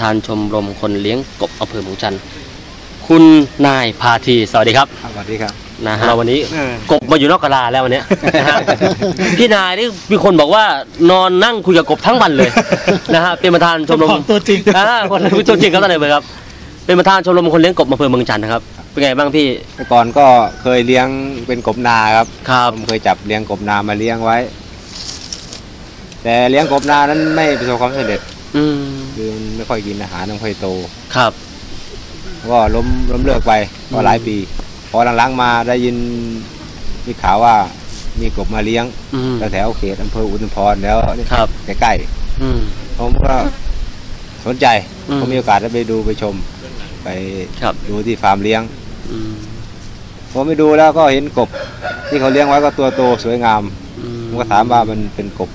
ธานชมรมคนเลี้ยงกบอำเภอเมืองจันทร์คุณนายพาทีสวัสดีครับสวัสดีครับนะฮะเราวันนี้เออกบมาอยู่นอกกะลาแล้ววันเนี้ยนะฮะพี่นายนี่มีคนบอกว่านอนนั่งคุยกับกบทั้งวันเลยนะฮะเป็นประธานชมรมเจ้าของตัวจริงอ่าคนตัวจริงครับท่านนายอำเภอครับ เป็นประธานชมรมคนเลี้ยงกบอำเภอเมืองจันทร์นะครับเป็นไงบ้างพี่แต่ก่อนก็เคยเลี้ยงเป็นกบนาครับครับผมเคยจับเลี้ยงกบนามาเลี้ยงไว้ แต่เลี้ยงกบนานั้นไม่ประสบความสำเร็จ อืมคือมันไม่ค่อยกินอาหารไม่ค่อยโต ครับ ก็ล้มล้มเลิกไปก็หลายปี พอหลังๆมาได้ยินมีข่าวว่ามีกบมาเลี้ยงอืมแถวๆเขตอำเภออุทุมพรแล้วครับใกล้อืมๆผมก็สนใจอืมผมมีโอกาสได้ไปดูไปชม ไปครับดูที่ฟาร์มเลี้ยงอืมผมไปดูแล้วก็เห็นกบ ที่เขาเลี้ยงไว้ก็ตัวโตสวยงามอืผมก็ถามว่ามันเป็นกบ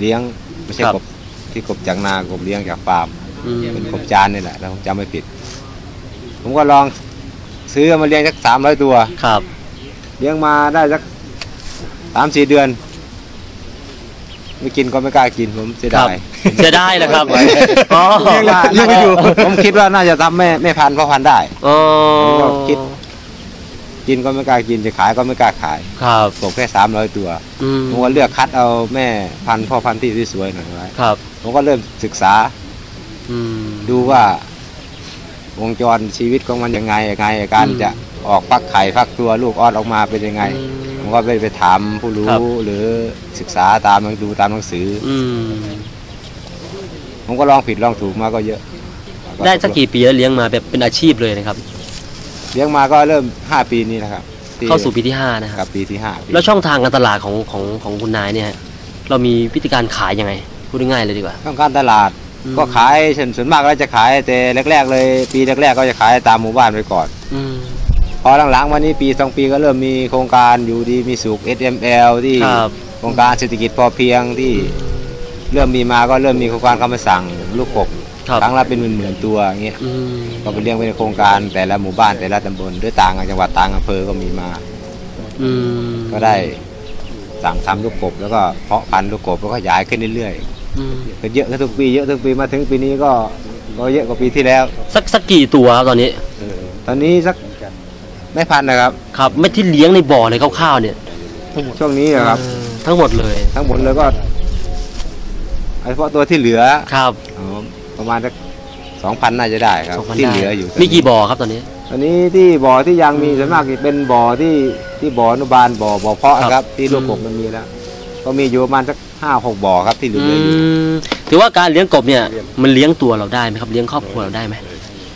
เลี้ยงไม่ใช่ครับกบ ที่กบจากนากบเลี้ยงจากฟาร์มอืมเป็นกบจานนี่แหละแล้วผมจำไม่ผิด ผมก็ลองซื้อมาเลี้ยงสักสามร้อยตัว ครับ เลี้ยงมาได้สักสามสี่เดือน ไม่กินก็ไม่กล้ากินผมเสียครัดาบยจะได้เหรอครับอ๋อเลี้ยงมาน่าจะผมคิดว่าน่าจะทำแม่แม่พันธุ์พ่อพันธุ์ได้ อ๋อผมก็คิด กินก็ไม่กล้ากินจะขายก็ไม่กล้าขายครับกบแค่สามร้อยตัวอืมผมก็เลือกคัดเอาแม่พันธุ์พ่อพันธุ์ที่สวยๆหน่อยไว้ครับ ผมก็เริ่มศึกษาอืมดูว่าวงจรชีวิตของมันยังไงยังไงการอืมจะออกฟักไข่ฟักตัวลูกออดออกมาเป็นยังไง ผมก็ไปไปถามผู้รู้ครับหรือศึกษาตามดูตามหนังสืออืมผมก็ลองผิดลองถูกมาก็เยอะ ได้สักกี่ปีแล้วเลี้ยงมาแบบเป็นอาชีพเลยนะครับ เลี้ยงมาก็เริ่ม5ปีนี้นะครับที่เข้าสู่ปีที่ห้านะคกัรับบปีที่5ปีแล้วช่องทางการตลาดของของของคุณนายเนี่ยฮะเรามีวิธีการขายยังไง พูดง่ายๆเลยดีกว่าต้องการตลาดอืมก็ขายส่วนส่วนมากแล้วจะขายแต่แรก ๆ เลย ปีแรกๆก็จะขายตามหมู่บ้านไปก่อนอืมพอหลังๆวันนี้ปีสองปีก็เริ่มมีโครงการอยู่ดีมีสุข SML ที่ครับโครงการเศรษฐกิจพอเพียงที่เริ่มมีมาก็เริ่มมีโครงการคำสั่งลูกกบครับครั้งละเป็นหมื่นๆตัวอย่างเงี้ยอืมก็ไปเลี้ยงเป็นโครงการแต่ละหมู่บ้านแต่ละตำบลด้วยต่างจังหวัดต่างอำเภอก็มีมาอืมก็ได้สั่งทำลูกกบแล้วก็เพาะพันธุ์ลูกกบแล้วก็ขยายขึ้นเรื่อยอืมๆ ก็เยอะขึ้นทุกปีเยอะทุกปีมาถึงปีนี้ก็ก็เยอะกว่าปีที่แล้ว สักสักกี่ตัวครับตอนนี้ ตอนนี้สักไม่พันนะครับ ครับไม่ที่เลี้ยงในบ่อเลยคร่าวๆเนี่ย ช่วงนี้นะครับอืมทั้งหมดเลย ทั้งหมดเลยก็เฉพาะตัวที่เหลือครับอ๋อประมาณสักสองพันน่าจะได้ครับ2,000ที่ได้เหลืออยู่มีกี่บ่อครับตอนนี้ตอนนี้ที่บ่อที่ยังมีส่วนมากเป็นบ่อที่ที่บ่ออนุบาลบ่อบ่อเพาะครับครับที่ลูกอืมกบมันมีแล้ว ก็มีอยู่ประมาณสัก ห้าหกบ่อครับที่เหลือืออยู่มถือว่าการเลี้ยงกบเนี่ยมันเลี้ยงตัวเราได้ไหมครับ เลี้ยงครอบครัวเราได้ไหม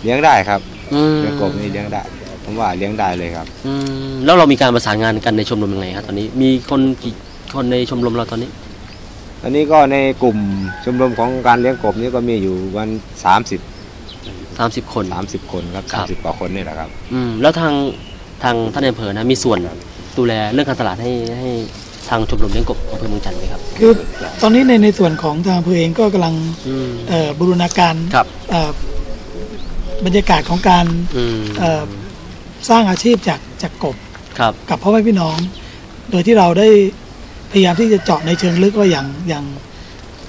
เลี้ยงได้ครับอืมเลี้ยงกบนี่เลี้ยงได้ผมว่าเลี้ยงได้เลยครับอืมแล้วเรามีการประสานงานกันในชมรมยังไงครับตอนนี้มีคนกี่คนในชมรมเราตอนนี้ตอนนี้ก็ในกลุ่มชมรมของการเลี้ยงกบนี่ก็มีอยู่วันสามสิบ30คนสามสิบคนครับครัสามบสิบกว่าคนนี่แหละครับ อืมแล้วทางทางท่านนายอำเภอนะมีส่วนดูแลเรื่องการตลาดให้ให้ ทางชมรมเลี้ยงกบอำเภอเมืองจันทร์ไหมครับ คือตอนนี้ในในส่วนของทางอำเภอเองก็กำลังอืม เอ่อบูรณาการครับเอ่อบรรยากาศของการอืมเอ่อสร้างอาชีพจากจากกบครับ กับพ่อแม่พี่น้อง โดยที่เราได้พยายามที่จะเจาะในเชิงลึกว่าอย่างอย่าง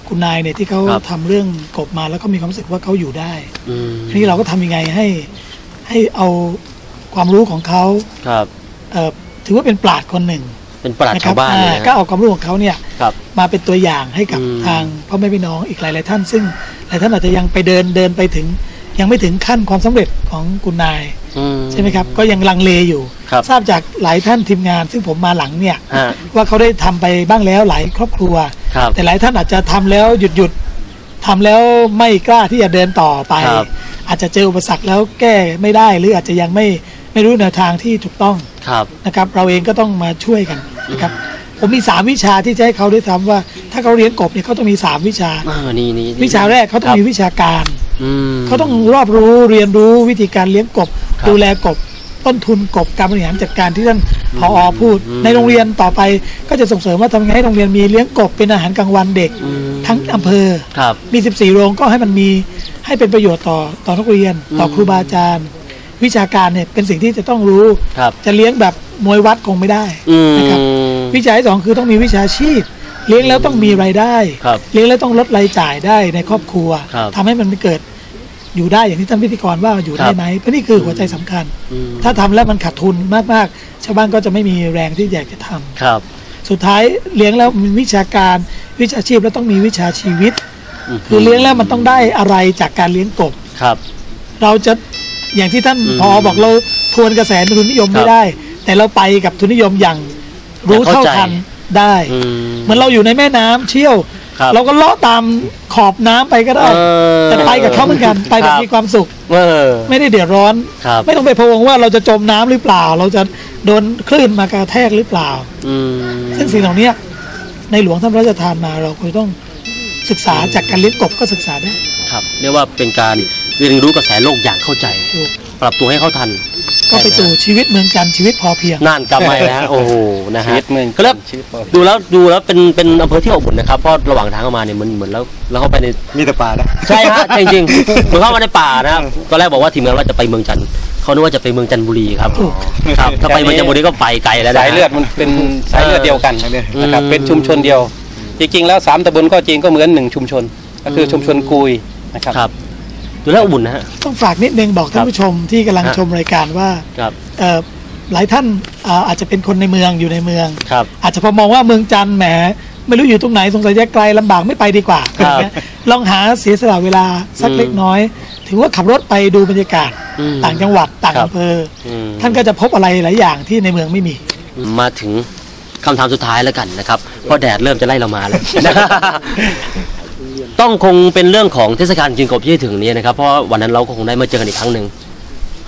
คุณนายเนี่ยที่เขาครับ ทำเรื่องกบมาแล้วก็มีความรู้สึกว่าเขาอยู่ได้ อืมทีนี้เราก็ทำยังไงให้ให้เอาความรู้ของเขาครับ เอ่อถือว่าเป็นปราดคนหนึ่ง เป็นปราชญ์นะครัชาวบ้านเลยอ่านะก็เอาความรู้ของเขาเนี่ยครับมาเป็นตัวอย่างให้กับอืมทางพ่อแม่พี่น้องอีกหลาย ๆ ท่าน ซึ่งหลายท่านอาจจะยังไปเดินเดินไปถึง ยังไม่ถึงขั้นความสำเร็จของคุณนายอืใช่ไหมครับ ก็ยังลังเลอยู่ครับทราบจากหลายท่านทีมงาน ซึ่งผมมาหลังเนี่ยฮะว่าเขาได้ทำไปบ้างแล้วหลายครอบครัวครับแต่หลายท่านอาจจะทำแล้วหยุดหยุดทำแล้วไม่กล้าที่จะเดินต่อไปครับอาจจะเจออุปสรรคแล้วแก้ไม่ได้หรืออาจจะยังไม่ไม่รู้แนวทางที่ถูกต้องครับนะครับ เราเองก็ต้องมาช่วยกัน นะครับผมมีสามวิชาที่จะให้เขาได้ทำว่า ถ้าเขาเรียนกบเนี่ยเขาต้องมีสามวิชาอ่านี่นี่นี่วิชาแรกเขาต้องมีครับวิชาการอืมเขาต้องรอบรู้เรียนรู้วิธีการเลี้ยงกบครับดูแลกบต้นทุนกบการบริหารจัดการที่ท่านพออพูดอืมในโรงเรียนต่อไปก็จะส่งเสริมว่าทำยังไงให้โรงเรียนมีเลี้ยงกบเป็นอาหารกลางวันเด็กอืมทั้งอำเภอครับมี 14 โรงก็ให้มันมีให้เป็นประโยชน์ต่อต่อนักเรียน ต่ออมครูบาอาจารย์วิชาการเนี่ยเป็นสิ่งที่จะต้องรู้ครับจะเลี้ยงแบบมวยวัดคงไม่ได้อืมนะครับ วิชาที่สองคือต้องมีวิชาชีพ เลี้ยงแล้วต้องมีรายได้ครับเลี้ยงแล้วต้องลดรายจ่ายได้ในครอบครัวครับทำให้มันเกิดอยู่ได้อย่างที่ท่านพิธีกรว่าอยู่ได้ไหมเพราะนี่คือหัวใจสำคัญอืมถ้าทำแล้วมันขาดทุนมากๆ ชาวบ้านก็จะไม่มีแรงที่อยากจะทำครับ สุดท้ายเลี้ยงแล้วมีวิชาการวิชาชีพแล้วต้องมีวิชาชีวิต คือเลี้ยงแล้วมันต้องได้อะไรจากการเลี้ยงกบครับ เราจะอย่างที่ท่านอืมพอบอกเราทวนกระแสทุนนิยมครัไม่บได้ แต่เราไปกับทุนนิยมอย่าง รู้อย่างเข้าเท่าใจทันได้อืมเหมือนเราอยู่ในแม่น้ำเชี่ยวครับเราก็เลาะตามขอบน้ำไปก็ได้เออแต่ไปกับเขาเหมือนกันไปแบคบรับมีความสุขเออไม่ได้เดือดร้อนครับไม่ต้องไปพะวงว่าเราจะจมน้ำหรือเปล่า เราจะโดนคลื่นมากระแทกหรือเปล่าอืมซึ่งสิ่งเหล่านี้ในหลวงท่านพระราชทานมาเราควรต้องศึกษาจากการเลี้ยงกบก็ศึกษาได้ครับเรียกว่าเป็นการเรียนรู้กระแสโลกอย่างเข้าใจถูกปรับตัวให้เข้าทัน ก็ไปสู่ชีวิตเมืองจันทร์ชีวิตพอเพียงน่านกำไมนะฮะโอ้โหนะชีฮะวิตเมืองก็แล้วชีวิตพอดูแล้วดูแล้วเป็นเป็นอำเภอที่อบอุ่นนะครับเพราะระหว่างทางเข้ามาเนี่ยมันเหมือนแล้วแล้วเข้าไปในมีแต่ป่านะใช่ฮะจริงๆเหมือนเข้ามาในป่านะครับตอนแรกบอกว่าทีมงานว่าจะไปเมืองจันทร์เขานึกว่าจะไปเมืองจันทบุรีครับถูกครับถ้าไปเมืองจันทบุรีก็ไปไกลแล้วนะสายเลือดมันเป็นสายเลือดเดียวกันสายเลือดนะครับอืมเป็นชุมชนเดียว จริงๆแล้วสามตำบลก็จริงก็เหมือนหนึ่งชุมชน ก็คือชุมชนกุยนะครับครับ ดูแล้วอบอุ่นนะฮะ ต้องฝากนิดนึงบอกท่าครันบผู้ชมที่กำลังฮะ ชมรายการว่าครับ เอ่อหลายท่านอ่าอาจจะเป็นคนในเมืองอยู่ในเมือง ครับ อาจจะพอมองว่าเมืองจันทร์แหมไม่รู้อยู่ตรงไหนสงสัยจะไกลลำบากไม่ไปดีกว่าครับอย่างเงี้ยลองหาเสียสละเวลาสักอืมเล็กน้อย ถือว่าขับรถไปดูบรรยากาศอืมต่างจังหวัดต่างครับอำเภออืมท่านก็จะพบอะไรหลายอย่างที่ในเมืองไม่มี มาถึงคำถามสุดท้ายแล้วกันนะครับ เพราะแดดเริ่มจะไล่เรามาแล้ว ต้องคงเป็นเรื่องของเทศกาลกินกบที่จะถึงนี้นะครับ เพราะวันนั้นเราก็คงได้มาเจอกันอีกครั้งหนึ่ง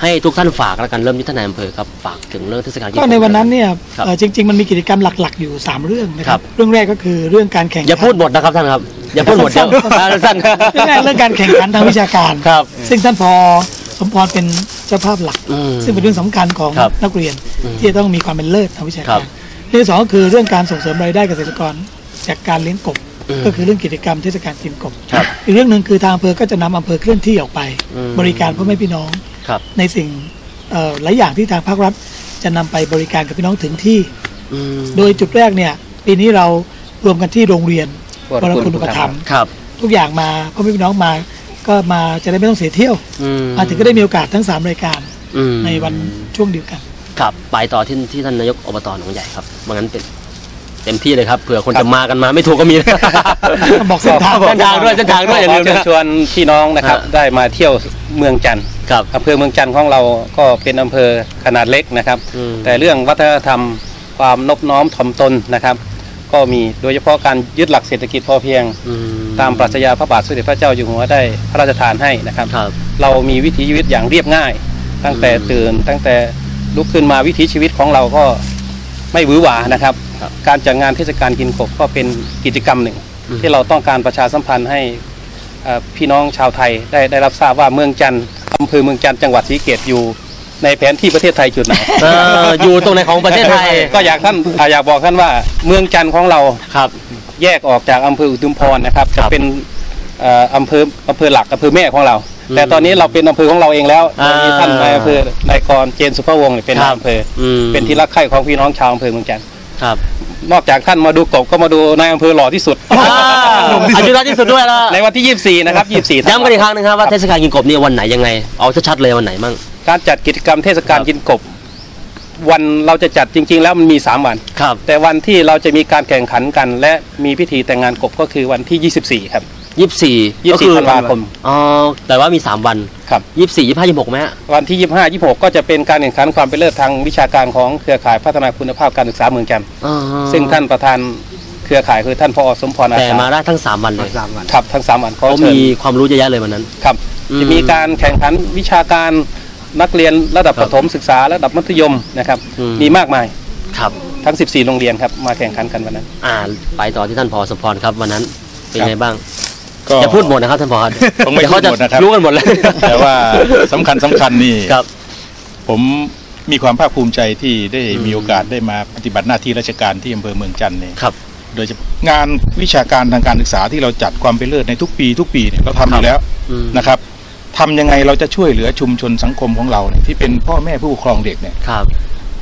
ให้ทุกท่านฝากแล้วกันเริ่มที่ท่านนายอำเภอครับฝากถึงเรื่องเทศกาลกินกบก็ในวันนั้นเนี่ยครับเอ่อจริง ๆ มันมีกิจกรรมหลัก ๆ อยู่ 3 เรื่องนะคครัรับบเรื่องแรกก็คือเรื่องการแข่งอย่าพูดหมดนะครับท่านครับอย่าพูดหมดเดี๋ยวอ่าสั้นเรื่องแรกเรื่องการแข่งขันทางวิชาการครับ ซึ่งท่านพอสมพรเป็นเจ้าภาพหลักอืมซึ่งเป็นเรื่องสำคัญของครับนักเรียนอืมที่จะต้องมีความเป็นเลิศทางวิชาครัการบเรื่องที่สองก็คือเรื่องการส่งเสริมรายได้เกษตรกรจากการเลี้ยงกบอืม ก็คือเรื่องกิจกรรมเทศกาลกินกบครับอีกเรื่องหนึ่งคือทางอำเภอก็จะนำอำเภอเคลื่อนที่ออกไปอืมบริการพ่อแม่พี่น้องครับในสิ่งเอ่อหลายอย่างที่ทางภาครัฐจะนำไปบริการกับพี่น้องถึงที่อืมโดยจุดแรกเนี่ยปีนี้เรารวมกันที่โรงเรียนววรรคุคุณณอุปถัมภ์ครับทุกอย่างมาพ่อแม่พี่น้องมาก็มาจะได้ไม่ต้องเสียเที่ยวอืมมาถึงก็ได้มีโอกาสทั้ง 3 รายการอืมในวันช่วงเดียวกัน ครับ ไปต่อที่ที่ท่านนายกอบตหนองใหญ่ครับว่างั้นเป็น เต็มที่เลยครับเผื่อคนจะมากันมาไม่ถูกก็มีบอกเส้นทางเส้นทางด้วยเส้นทางด้วยอย่าลืมขเชิญนะชวนพี่น้องนะครับฮะได้มาเที่ยวเมืองจันทร์ครับ อำเภอเมืองจันทร์ของเราก็เป็นอำเภอขนาดเล็กนะครับ อืม แต่เรื่องวัฒนธรรมความนอบน้อมถ่อมตนนะครับ ก็มีโดยเฉพาะการยึดหลักเศรษฐกิจพอเพียง อืตามปรัชญาพระบาทสมเด็จพระเจ้าอยู่หัวได้พระราชทานให้นะครับ ครับ เรามีวิถีชีวิตอย่างเรียบง่าย ตั้งแต่อืมตื่นตั้งแต่ลุกขึ้นมาวิถีชีวิตของเราก็ไม่หวือหวานะครับครับ การจัดงานเทศกาลกินกบก็เป็นกิจกรรมหนึ่งอืมที่เราต้องการประชาสัมพันธ์ให้เอ่อพี่น้องชาวไทยได้ได้รับทราบว่าเมืองจันทร์อำเภอเมืองจันทร์จังหวัดศรีสะเกตอยู่ในแผนที่ประเทศไทยจุดไหนเอ่ออยู่ตรงไหนของประเทศไทย ก็อยากท่านอ่าอยากบอกท่านว่าเมืองจันทร์ของเราครับแยกออกจากอำเภออุทุมพรนะครับครัจะบเป็นเอ่ออำเภออำเภอหลักอำเภอแม่ของเราอืมแต่ตอนนี้เราเป็นอำเภอของเราเองแล้วอ่ามีท่านนายอำเภอนายกรเจนสุภวงศ์เนี่ยเป็นครับนายอำเภออืมเป็นที่รักใคร่ของพี่น้องชาวอำเภอเมืองจันทร์ ครับ นอกจากท่านมาดูกบก็มาดูนายอำเภอหล่อที่สุดอ่าอายุน้อยที่สุดด้วยละในวันที่ 24 นะครับ 24ย้ำกันอีกครั้งหนึงครับว่าเทศกาลกินกบเนี่ยวันไหนยังไง เอาชัดๆเลยวันไหนมั่งการจัดกิจกรรมเทศกาลครับกินกบ วันเราจะจัดจริง ๆ แล้วมันมี 3 วันครับแต่วันที่เราจะมีการแข่งขันกัน และมีพิธีแต่งงานกบก็คือวันที่ 24 ครับ ยี่สิบสี่24ธันวาคมอ๋อแต่ว่ามีสามวันครับยี่สิบสี่ยี่สิบห้ายี่สิบหกไหมฮะวันที่25 26ก็จะเป็นการแข่งขันความเป็นเลิศทางวิชาการของเครือข่ายพัฒนาคุณภาพการศึกษาเมืองจันทร์อ๋อซึ่งท่านประธานเครือข่ายคือท่านพอสมพรอาแต่สามาได้ทั้งสามวันเลยสามวันครับทั้งสามวันขอเขาเชิญมีความรู้เยอะแยะเลยวันนั้นครับอืมจะมีการแข่งขันวิชาการนักเรียนระดับครัปบฐมศึกษาระดับมัธยมนะครับอืมมีมากมายครับทั้ง 14 โรงเรียนครับมาแข่งขันกันวันนั้น อ่า ไปต่อที่ท่านพอสมพรครับวันนั้นเป็นไงบ้างก็ อย่าพูดหมดนะครับท่านพอครับผมไม่เดี๋ยวเขาจะพูดหมดนะครับรู้กันหมดเลยแต่ว่าสำคัญสำคัญนี่ครับ ผมมีความภาคภูมิใจที่ได้อืมมีโอกาสได้มาปฏิบัติหน้าที่ราชการที่อำเภอเมืองจันทร์เนี่ยครับโดยเฉพาะงานวิชาการทางการศึกษาที่เราจัดความเป็นเลิศในทุกปี ทุกปีเนี่ยเราทำอยู่แล้วอืมนะครับทำยังไงเราจะช่วยเหลือชุมชนสังคมของเราเนี่ยที่เป็นพ่อแม่ผู้ปกครองเด็กเนี่ยครับ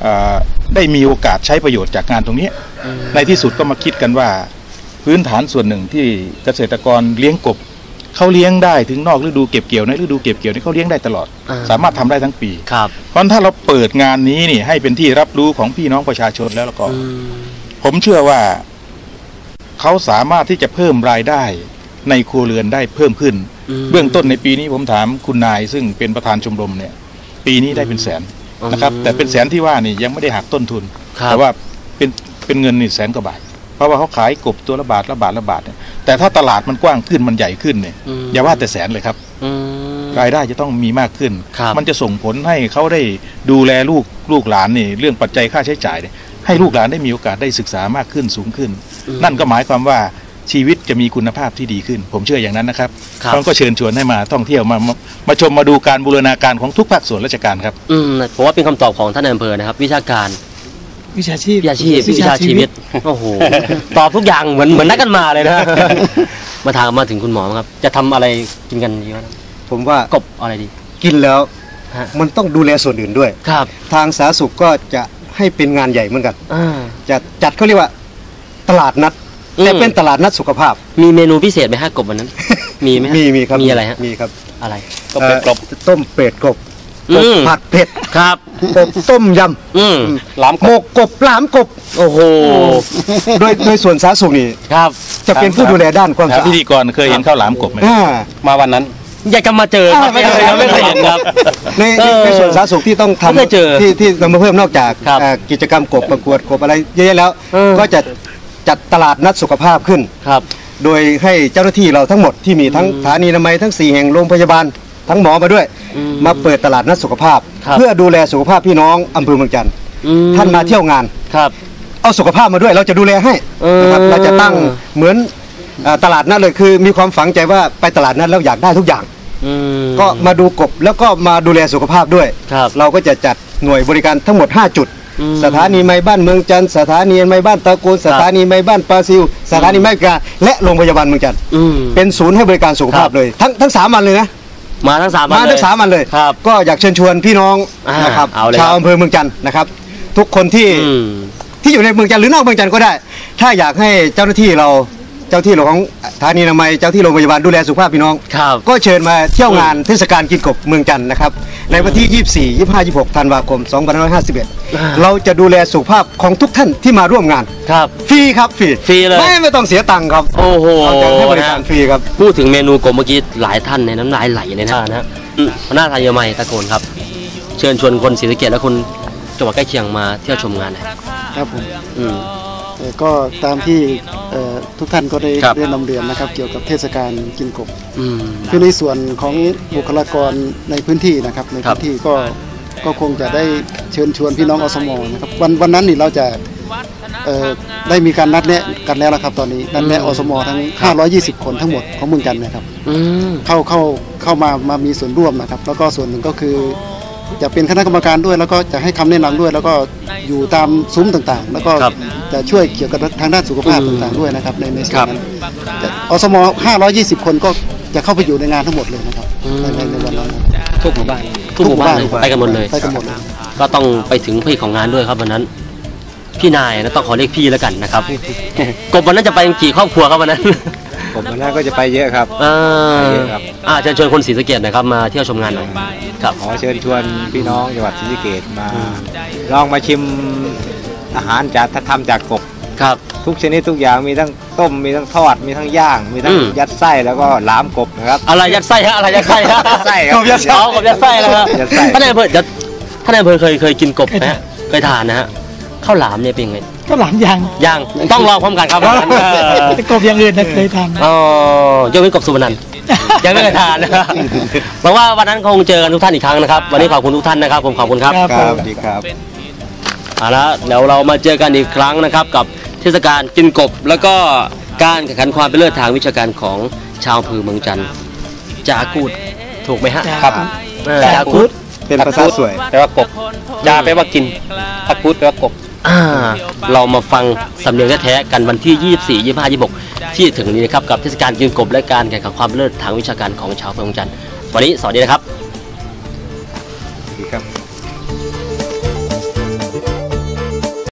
เอ่อได้มีโอกาสใช้ประโยชน์จากงานตรงเนี้ยอืมในที่สุดก็มาคิดกันว่า พื้นฐานส่วนหนึ่งที่เกษตรกรเลี้ยงกบเขาเลี้ยงได้ถึงนอกฤดูเก็บเกี่ยวในฤดูเก็บเกี่ยวนี่เขาเลี้ยงได้ตลอดอ่าสามารถทำได้ทั้งปีครับเพราะฉะนั้นถ้าเราเปิดงานนี้นี่ให้เป็นที่รับรู้ของพี่น้องประชาชนแล้วแล้วก็อืมผมเชื่อว่าเขาสามารถที่จะเพิ่มรายได้ในครัวเรือนได้เพิ่มขึ้นมเบื้องต้นในปีนี้ผมถามคุณนายซึ่งเป็นประธานชมรมเนี่ย ปีนี้ได้เป็นแสนนะครับ แต่เป็นแสนที่ว่านี่ยังไม่ได้หักต้นทุนครับแต่ว่าเป็นเป็นเงินนี่แสนกว่าบาท เพราะว่าเขาขายกบตัวละบาทละบาทละบาทเนี่ยแต่ถ้าตลาดมันกว้างขึ้นมันใหญ่ขึ้นเนี่ยมอย่าว่าแต่แสนเลยครับอืมรายได้จะต้องมีมากขึ้นครับมันจะส่งผลให้เขาได้ดูแลลูกลูกหลานนี่เรื่องปัจจัยค่าใช้จ่ายเนี่ยให้ลูกหลานได้มีโอกาสได้ศึกษามากขึ้นสูงขึ้นอืมนั่นก็หมายความว่าชีวิตจะมีคุณภาพที่ดีขึ้น ผมเชื่ออย่างนั้นนะครับครับเราก็เชิญชวนให้มาท่องเที่ยวมามามาชมมาดูการบูรณาการของทุกภาคส่วนราชการครับ อืมผมว่าเป็นคำตอบของท่านนายอำเภอนะครับ วิชาการ วิชาชีพวิชาชีพวิชาชีวิตโอ้โหตอบทุกอย่างเหมือนเหมือนนักกันมาเลยนะมาถามมาถึงคุณหมอครับ จะทำอะไรกินกันดีวะผมว่ากบอะไรดี กินแล้วฮะมันต้องดูแลส่วนอื่นด้วยครับ ทางสาธารณสุขก็จะให้เป็นงานใหญ่เหมือนกันอ่าจะจัดเขาเรียกว่าตลาดนัดอืมแต่เป็นตลาดนัดสุขภาพ มีเมนูพิเศษไหมฮะกบวันนั้น มีไหมฮะมีมีครับมีอะไรฮะมีครับอะไรก็เป็นกรบอ่อต้มเป็ดกบอืกบมผัดเผ็ดครับ กบต้มยอืมหล้ามำกหมบกกบหลามกบ โอ้โห โดยโดยส่วนสาธารณสุขนี่ครับจะเป็นผู้ดูแลด้านความถามสะอาพิดธีกรเคยเห็นข้าวหลามกบไหม อ่า มาวันนั้น อยากจะมาเจอครับไม่เคยยังไม่เคยเห็นครับในเออในส่วนสาธารณสุขที่ต้องไม่เคยทำเจอที่ที่นำมาเพิ่มนอกจากครับเอ่อกิจกรรมกบประกวดกบอะไรเยอะแยะแล้ว เออ ก็จะจัดตลาดนัดสุขภาพขึ้น ครับ โดยให้เจ้าหน้าที่เราทั้งหมดที่มีทั้งอืมสถานีอนามัยทั้ง 4 แห่งโรงพยาบาลทั้งหมอมาด้วยอื มมาเปิดตลาดนัดสุขภาพครับเพื่อดูแลสุขภาพพี่น้องอำเภอเมืองจันทร์อืท่านมาเที่ยวงานครับ เอาสุขภาพมาด้วยเราจะดูแลให้เออนะครับเราจะตั้งเหมือนเอ่อตลาดนัดเลยคือ มีความฝังใจว่าไปตลาดนัดแล้วอยากได้ทุกอย่างอืมก็มาดูกบแล้วก็มาดูแลสุขภาพด้วยครับเราก็จะจัดหน่วยบริการทั้งหมด 5 จุดอืมสถานีไม้บ้านเมืองจันทร์สถานีไม้บ้านตะโกนสถานีไม้บ้านปาซิลสถานีไม้กาและโรงพยาบาลเมืองจันทร์อืมเป็นศูนย์ให้บริการสุขภาพครับเลย ทั้งทั้งสามวันเลยนะ มาทั้งสามวันมาทั้งเลยสามวันเลยครับ ก็อยากเชิญชวนพี่น้องอ่านนะครับเอาเลยชาวครับอำเภอเมืองจันทร์นะครับ ทุกคนที่อืมที่อยู่ในเมืองจันทร์หรือนอกเมืองจันทร์ก็ได้ ถ้าอยากให้เจ้าหน้าที่เรา เจ้าที่เราของสถานีอนามัยเจ้าที่โรงพยาบาลดูแลสุขภาพพี่น้อง ครับ ก็เชิญมาเที่ยวงานเทศกาลกินกบเมืองจันทร์นะครับ ในวันที่ 24 25 26ธันวาคม 2551 เราจะดูแลสุขภาพของทุกท่านที่มาร่วมงาน ครับ ฟรีครับฟรีฟรีเลย ไม่ไม่ต้องเสียตังค์ครับโอ้โหเราจะให้บริการฟรีครับ พูดถึงเมนูกบเมื่อกี้หลายท่านในน้ำลายไหลเลยนะนะอืมหัวหน้าทายามัยตะโกนครับ เชิญชวนคนศรีสะเกดและคนจังหวัดใกล้เคียงมาเที่ยวชมงานหน่อยครับผมอืมเอ่อ ก็ตามที่เอ่อทุกท่านก็ได้ครับได้นำเรียนนะครับ เกี่ยวกับเทศกาลกินกบอืมคือในส่วนของบุคลากรในพื้นที่นะครับในครับพื้นที่ก็ก็คงจะได้เชิญชวนพี่น้องอสมนะครับวันวันนั้นนี่เราจะเอ่อได้มีการนัดแนะกันแล้วนะครับ ตอนนี้นัดแนะอสมทั้ง 520 คนทั้งหมดของเมืองจันทร์นะครับอืมเข้าเข้าเข้ามามามีส่วนร่วมนะครับ แล้วก็ส่วนหนึ่งก็คือ จะเป็นคณะกรรมการด้วย แล้วก็จะให้คำแนะนำด้วย แล้วก็อยู่ตามซุ้มต่างๆ แล้วก็ครับจะช่วยเกี่ยวกับทางด้านสุขภาพอืมต่างๆด้วยนะครับในในส่วครันบนั้นจะอสม520 คนก็จะเข้าไปอยู่ในงานทั้งหมดเลยนะครับในในในวันนั้นครับทุกหมู่บ้านทุกหมู่บ้านเลยไปกันหมดเลยไปกันหมดเลยก็ต้องไปถึงพี่ของงานด้วยครับวันนั้น พี่นายนะต้องขอเรียกพี่แล้วกันนะครับ กบวันนั้นจะไปกันกี่ครอบครัวครับวันนั้น ผมวันนั้นก็จะไปเยอะครับอ่าไปเยอะครับอ่าเชิญชวนคนศรีสะเกดนะครับมาเที่ยวชมงานหน่อยครับ ขอเชิญชวนพี่น้องจังหวัดศรีสะเกษมา ลองมาชิมอาหารจากทำจากกบครับ ทุกชนิดทุกอย่างมีทั้งต้มมีทั้งทอดมีทั้งย่าง มีทั้งอืม ยัดไส้แล้วก็หลามกบนะครับ อะไรยัดไส้ฮะอะไรยัดไส้ฮะไส้ครับกบยัดไส้อ๋อกบยัดไส้แล้วครับยัดไส้ ท่านนายอำเภอจะท่านนายอำเภอเคยเคยกินกบไหมฮะเคยทานนะฮะ ข้าวหลามเนี่ยเป็นไงก็หลังยังย่างต้องลองพร้อมกันครับวันนั้นเออแต่กบอย่างอื่นนะเคยทำอ๋อยกเว้นกบสุวรรณันท์ยังไม่เคยทานนะครับหวังว่าวันนั้นคงเจอกันทุกท่านอีกครั้งนะครับ วันนี้ขอบคุณทุกท่านนะครับ ผมขอบคุณครับครับครับสวัสดีครับเอาละเดี๋ยวเรามาเจอกันอีกครั้งนะครับ กับเทศกาลกินกบ แล้วก็การแข่งขันความเป็นเลิศทางวิชาการของชาวอำเภอเมืองจันทร์จากูดถูกไหมฮะครับเออจากจากููดดเป็นภาษาสวยแปลว่ากบจาแปลว่ากินตะกรุดแปลว่ากบ่า เรามาฟังสำเนียงแท้ๆกันวันที่ 24 25 26 ที่ถึงนี้นะครับกับเทศกาลยืนกบและการแข่งขันความเลิศทางวิชาการของชาวพงจันทร์วันนี้สวัสดีนะครับ ดีครับ